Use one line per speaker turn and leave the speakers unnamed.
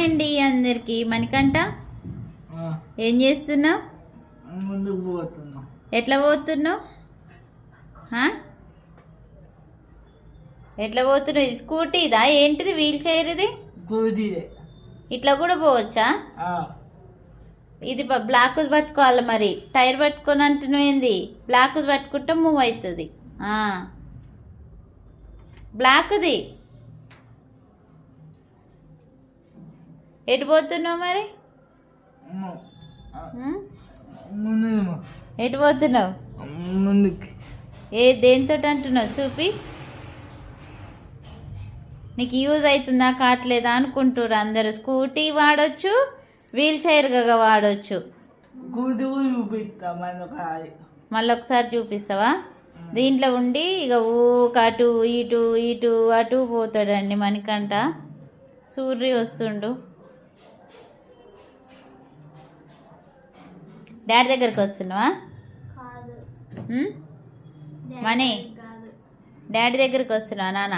Hi అండి అందరికి. మణికంట ఏం చేస్తున్నావు?
ముందుకు
ఎట్లా పోతున్నావు? ఎట్లా పోతున్నావు? ఇది స్కూటీదా? ఏంటిది? వీల్ చైర్ ఇది? ఇట్లా కూడా పోవచ్చా? ఇది బ్లాక్ పట్టుకోవాలి మరి? టైర్ పట్టుకొని అంటున్నది బ్లాక్ పట్టుకుంటే మూవ్ అవుతుంది. బ్లాక్ది ఎటు పోతున్నావు మరి? ఎటు పోతున్నావు?
ముందుకి.
ఏ దేంతో అంటున్నావు? చూపి. నీకు యూజ్ అవుతుందా కావట్లేదా అనుకుంటారు అందరూ. స్కూటీ వాడొచ్చు వీల్ చైర్గా వాడొచ్చు. మళ్ళీ ఒకసారి. చూపిస్తావా? దీంట్లో ఉండి ఇక ఊక అటు ఇటు ఇటు అటు పోతాడండి మనకంట సూర్య వస్తుండు. డాడీ దగ్గరికి వస్తున్నావా? మనీ? డాడీ దగ్గరికి వస్తున్నావా నాన్న